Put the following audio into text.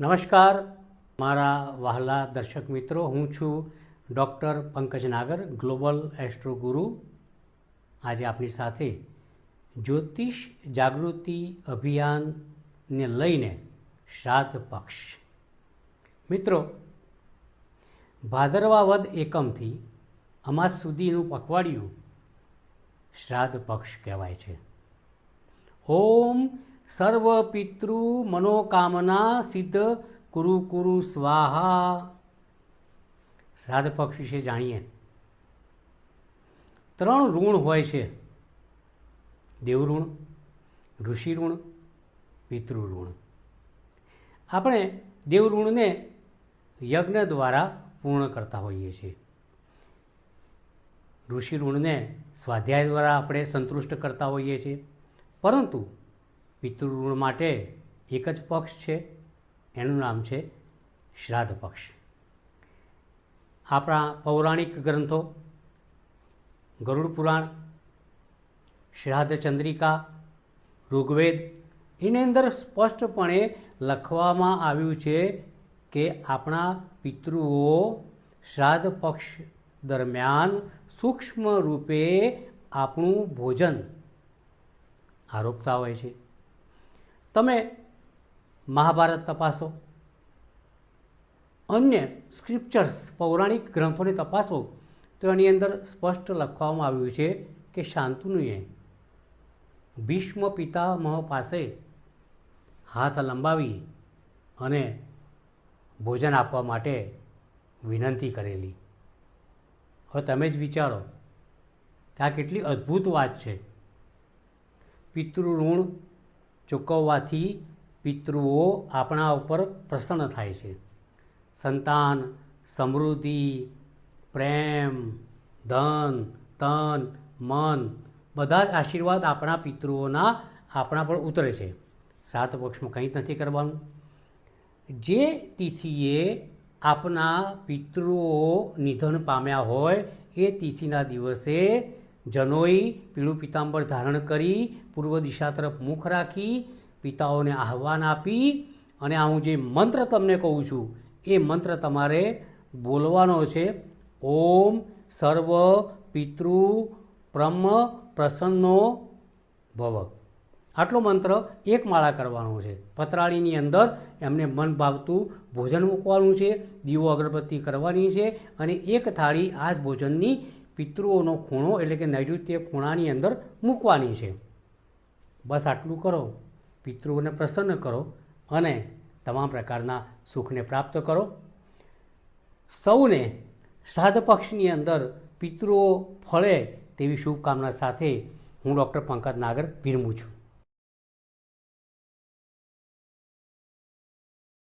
નમસ્કાર. મારા વહાલા દર્શક મિત્રો, હું છું doctor Pankaj Nagar, global astro guru. આજે આપણી સાથે જ્યોતિષ જાગૃતિ અભિયાનને લઈને શ્રાદ્ધ પક્ષ. મિત્રો ભાદરવા વદ એકમથી અમાસ સુધીનું પખવાડિયું શ્રાદ્ધ પક્ષ કહેવાય છે. ઓમ સર્વ પિતૃ મનોકામના સિદ્ધ કુરુ કુરુ સ્વાહા શ્રાદ્ધ પક્ષ વિશે જાણીએ. ત્રણ ઋણ હોય છે. દેવઋણ ઋષિ ઋણ પિતૃ ઋણ આપણે દેવઋણને યજ્ઞ દ્વારા પૂર્ણ કરતા હોઈએ છીએ. ઋષિ ઋણને સ્વાધ્યાય દ્વારા આપણે સંતુષ્ટ કરતા હોઈએ છીએ. પરંતુ પિતૃઋણ માટે એક જ પક્ષ છે. એનું નામ છે શ્રાદ્ધ પક્ષ. આપણા પૌરાણિક ગ્રંથો, ગરુડ પુરાણ, શ્રાદ્ધ ચંદ્રિકા, ઋગ્વેદ, એની અંદર સ્પષ્ટપણે લખવામાં આવ્યું છે કે આપણા પિતૃઓ શ્રાદ્ધ પક્ષ દરમિયાન સૂક્ષ્મ રૂપે આપણું ભોજન આરોપતા હોય છે. તમે મહાભારત તપાસો. અન્ય સ્ક્રિપ્ચર્સ પૌરાણિક ગ્રંથોને તપાસો, તો એની અંદર સ્પષ્ટ લખવામાં આવ્યું છે કે શાંતનુએ ભીષ્મ પિતામહ પાસે હાથ લંબાવી અને ભોજન આપવા માટે વિનંતી કરેલી. હવે તમે જ વિચારો કે આ કેટલી અદ્ભુત વાત છે. પિતૃ ઋણ ચૂકવવાથી પિતૃઓ આપણા ઉપર પ્રસન્ન થાય છે. સંતાન, સમૃદ્ધિ, પ્રેમ, ધન, તન, મન, બધા જ આશીર્વાદ આપણા પિતૃઓના આપણા પર ઉતરે છે. સાત પક્ષમાં કંઈ જ નથી કરવાનું. જે તિથિએ આપના પિતૃઓ નિધન પામ્યા હોય, એ તિથિના દિવસે જનોઈ પીળું પિતાંબર ધારણ કરી, પૂર્વ દિશા તરફ મુખ રાખી, પિતાઓને આહ્વાન આપી અને આ હું જે મંત્ર તમને કહું છું, એ મંત્ર તમારે બોલવાનો છે. ઓમ સર્વ પિતૃ બ્રહ્મ પ્રસન્નો ભવ. આટલો મંત્ર એક માળા કરવાનો છે. પતરાળીની અંદર એમને મન ભાવતું ભોજન મૂકવાનું છે. દીવો અગરબત્તી કરવાની છે અને એક થાળી આ જ ભોજનની પિતૃઓનો ખૂણો એટલે કે નૈઋત્ય ખૂણાની અંદર મૂકવાની છે. બસ આટલું કરો, પિતૃઓને પ્રસન્ન કરો અને તમામ પ્રકારના સુખને પ્રાપ્ત કરો. સૌને શ્રાદ્ધ પક્ષની અંદર પિતૃઓ ફળે તેવી શુભકામના સાથે હું ડૉક્ટર પંકજ નાગર વિરમું છું.